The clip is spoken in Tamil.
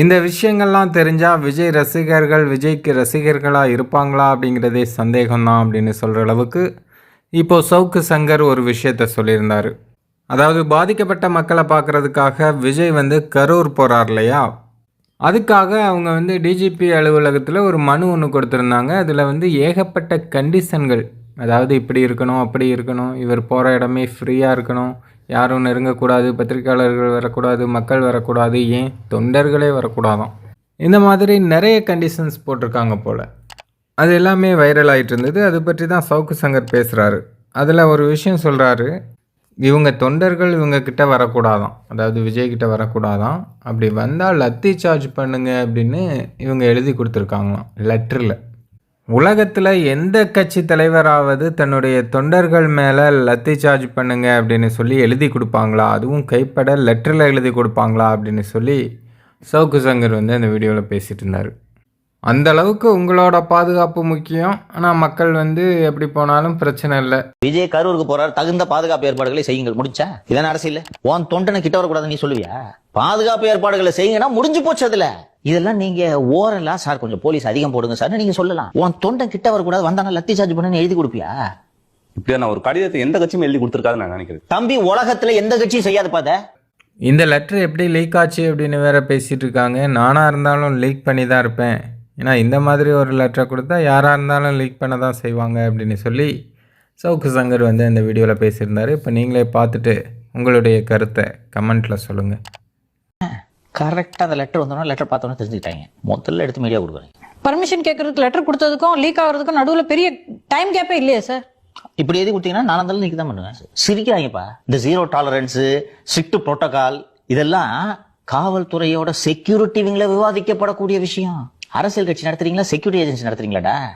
இந்த விஷயங்கள்லாம் தெரிஞ்சால் விஜய் ரசிகர்கள் விஜய்க்கு ரசிகர்களாக இருப்பாங்களா அப்படிங்கிறதே சந்தேகம்தான் அப்படின்னு சொல்கிற அளவுக்கு இப்போது சவுக்கு சங்கர் ஒரு விஷயத்த சொல்லியிருந்தார். அதாவது பாதிக்கப்பட்ட மக்களை பார்க்குறதுக்காக விஜய் வந்து கரூர் போகிறார் இல்லையா? அதுக்காக அவங்க வந்து டிஜிபி அலுவலகத்தில் ஒரு மனு ஒன்று கொடுத்துருந்தாங்க. அதில் வந்து ஏகப்பட்ட கண்டிஷன்கள் அதாவது இப்படி இருக்கணும் அப்படி இருக்கணும். இவர் போகிற இடமே ஃப்ரீயாக இருக்கணும். யாரும் நெருங்கக்கூடாது பத்திரிக்கையாளர்கள் வரக்கூடாது மக்கள் வரக்கூடாது ஏன்? தொண்டர்களே வரக்கூடாதான். இந்த மாதிரி நிறைய கண்டிஷன்ஸ் போட்டிருக்காங்க போல். அது எல்லாமே வைரல் ஆயிட்டு இருந்தது. அது பற்றி தான் சவுக்கு சங்கர் பேசுகிறாரு அதில் ஒரு விஷயம் சொல்கிறாரு இவங்க தொண்டர்கள் இவங்க கிட்ட வரக்கூடாதான். அதாவது விஜய் கிட்ட வரக்கூடாதான். அப்படி வந்தால் லத்தி சார்ஜ் பண்ணுங்க அப்படின்னு இவங்க எழுதி கொடுத்துருக்காங்களாம் லெட்டரில் உலகத்தில் எந்த கட்சி தலைவராவது தன்னுடைய தொண்டர்கள் மேலே லத்தி சார்ஜ் பண்ணுங்க அப்படின்னு சொல்லி எழுதி கொடுப்பாங்களா? அதுவும் கைப்பட லெட்டரில் எழுதி கொடுப்பாங்களா? அப்படின்னு சொல்லி சவுக்கு சங்கர் வந்து அந்த வீடியோவில் பேசிகிட்டு இருந்தார். அந்த அளவுக்கு உங்களோட பாதுகாப்பு முக்கியம். ஆனால் மக்கள் வந்து எப்படி போனாலும் பிரச்சனை இல்லை. விஜய் கரூருக்கு போறாரு தகுந்த பாதுகாப்பு ஏற்பாடுகளை செய்யுங்கள். முடிச்சா? இதான அரசியல் உன் தொண்டனை கிட்ட வரக்கூடாதுன்னு நீ சொல்லுவியா? பாதுகாப்பு ஏற்பாடுகளை செய்யுங்கன்னா முடிஞ்சு போச்சு அதில். இதெல்லாம் நீங்க ஓரலா சார் கொஞ்சம் போலீஸ் அதிகம் போடுங்க சார் நீங்க சொல்லலாம். உன் தொண்டன் கிட்ட வரக்கூடாது வந்தானா லத்தி சார்ஜ் பண்ணு எழுதி கொடுப்பியா? இப்படியான ஒரு கடிதத்தை எந்த கட்சியும் எழுதி கொடுத்துருக்காதுன்னு நான் நினைக்கிறேன். தம்பி உலகத்துல எந்த கட்சியும் செய்யாது பாத? இந்த லெட்டர் எப்படி லீக் ஆச்சு அப்படின்னு வேற பேசிட்டு இருக்காங்க. நானாக இருந்தாலும் லீக் பண்ணி தான் இருப்பேன். ஏன்னா இந்த மாதிரி ஒரு லெட்டரை கொடுத்தா யாராக இருந்தாலும் லீக் பண்ண தான் செய்வாங்க அப்படின்னு சொல்லி சவுக்கு சங்கர் வந்து அந்த வீடியோவில் பேசியிருந்தாரு. இப்போ நீங்களே பார்த்துட்டு உங்களுடைய கருத்தை கமெண்ட்டில் சொல்லுங்கள் கரெக்டா அந்த லெட்டர் வந்தோம்னா லெட்டர் பார்த்தோன்னே தெரிஞ்சுக்கிட்டாங்க. முதல்ல எடுத்து மீடியா கொடுக்குறேன் பர்மிஷன் கேட்கறதுக்கு லெட்டர் கொடுத்ததுக்கும் லீக் ஆகுறதுக்கும் நடுவுல பெரிய டைம் கேப்பே இல்லையா சார் இப்படி எழுதி கொடுத்தீங்கன்னா நான் நீங்க தான் பண்ணுவேன் சிரிக்கிறாங்கப்பா. இந்த ஜீரோ டாலரன்ஸ் ஸ்ட்ரிக்ட் புரோட்டோகால் இதெல்லாம் காவல்துறையோட செக்யூரிட்டி விங்ல விவாதிக்கப்படக்கூடிய விஷயம். அரசியல் கட்சி நடத்துறீங்களா? Security agency நடத்துறீங்களாடா?